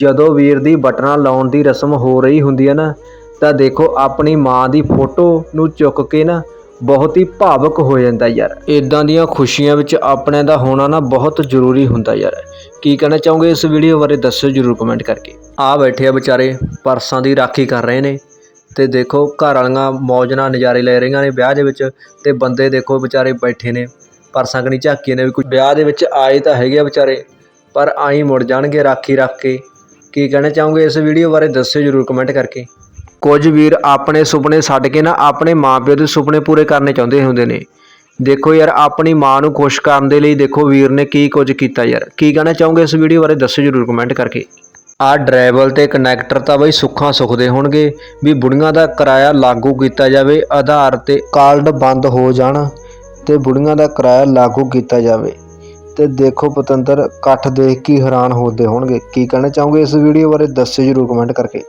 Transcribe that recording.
ਜਦੋਂ ਵੀਰ ਦੀ ਬਟਨਾ ਲਾਉਣ ਦੀ ਰਸਮ ਹੋ ਰਹੀ ਹੁੰਦੀ ਹੈ ਨਾ, ਤਾਂ ਦੇਖੋ ਆਪਣੀ ਮਾਂ ਦੀ ਫੋਟੋ ਨੂੰ ਚੁੱਕ ਕੇ ਨਾ ਬਹੁਤ ਹੀ ਭਾਵਕ ਹੋ ਜਾਂਦਾ ਯਾਰ। ਇਦਾਂ ਦੀਆਂ ਖੁਸ਼ੀਆਂ ਵਿੱਚ ਆਪਣੇ ਦਾ ਹੋਣਾ ਨਾ ਬਹੁਤ ਜ਼ਰੂਰੀ ਹੁੰਦਾ ਯਾਰ। ਕੀ ਕਹਿਣਾ ਚਾਹੋਗੇ ਇਸ ਵੀਡੀਓ ਬਾਰੇ ਦੱਸਿਓ ਜਰੂਰ ਕਮੈਂਟ ਕਰਕੇ। ਆ ਬੈਠੇ ਆ ਵਿਚਾਰੇ, ਪਰਸਾਂ ਦੀ ਰਾਖੀ ਕਰ ਰਹੇ ਨੇ ਤੇ ਦੇਖੋ ਘਰ ਵਾਲੀਆਂ ਮੌਜ ਨਾਲ ਨਜ਼ਾਰੇ ਲੈ ਰਹੀਆਂ ਨੇ ਵਿਆਹ ਦੇ ਵਿੱਚ ਤੇ ਬੰਦੇ ਦੇਖੋ ਵਿਚਾਰੇ ਬੈਠੇ ਨੇ, ਪਰਸਾਂ ਕਣੀ ਝਾਕੀਆਂ ਨੇ ਵੀ ਕੋਈ ਵਿਆਹ ਦੇ ਵਿੱਚ ਆਏ ਤਾਂ ਹੈਗੇ ਆ ਵਿਚਾਰੇ, ਪਰ ਆਈ ਮੁੜ ਜਾਣਗੇ ਰਾਖੀ ਰੱਖ ਕੇ। ਕੀ ਕਹਿਣਾ ਚਾਹੋਗੇ ਇਸ ਵੀਡੀਓ ਬਾਰੇ ਦੱਸਿਓ ਜਰੂਰ ਕਮੈਂਟ ਕਰਕੇ। ਕੁਝ ਵੀਰ ਆਪਣੇ ਸੁਪਨੇ ਛੱਡ ਕੇ ਨਾ ਆਪਣੇ ਮਾਪਿਓ ਦੇ ਸੁਪਨੇ ਪੂਰੇ ਕਰਨੇ ਚਾਹੁੰਦੇ ਹੁੰਦੇ ਨੇ। ਦੇਖੋ ਯਾਰ ਆਪਣੀ ਮਾਂ ਨੂੰ ਖੁਸ਼ ਕਰਨ ਦੇ ਲਈ ਦੇਖੋ ਵੀਰ ਨੇ ਕੀ ਕੁਝ ਕੀਤਾ ਯਾਰ। ਕੀ ਕਹਿਣਾ ਚਾਹੋਗੇ ਇਸ ਵੀਡੀਓ ਬਾਰੇ ਦੱਸਿਓ ਜਰੂਰ ਕਮੈਂਟ ਕਰਕੇ। ਆਹ ਡਰਾਈਵਰ ਤੇ ਕਨੈਕਟਰ ਤਾਂ ਬਈ ਸੁੱਖਾਂ ਸੁਖਦੇ ਹੋਣਗੇ ਵੀ ਬੁੜੀਆਂ ਦਾ ਕਿਰਾਇਆ ਲਾਗੂ ਕੀਤਾ ਜਾਵੇ ਆਧਾਰ ਤੇ ਕਾਰਡ ਬੰਦ ਹੋ ਜਾਣ ਤੇ ਬੁੜੀਆਂ ਦਾ ਕਿਰਾਇਆ ਲਾਗੂ ਕੀਤਾ ਜਾਵੇ। ਤੇ ਦੇਖੋ ਪਤੰਦਰ, ਇਕੱਠ ਦੇਖ ਕੇ ਹੀ ਹੈਰਾਨ ਹੋਦੇ ਹੋਣਗੇ। ਕੀ ਕਹਿਣਾ ਚਾਹੋਗੇ ਇਸ ਵੀਡੀਓ ਬਾਰੇ? ਦੱਸਿਓ ਜਰੂਰ ਕਮੈਂਟ ਕਰਕੇ।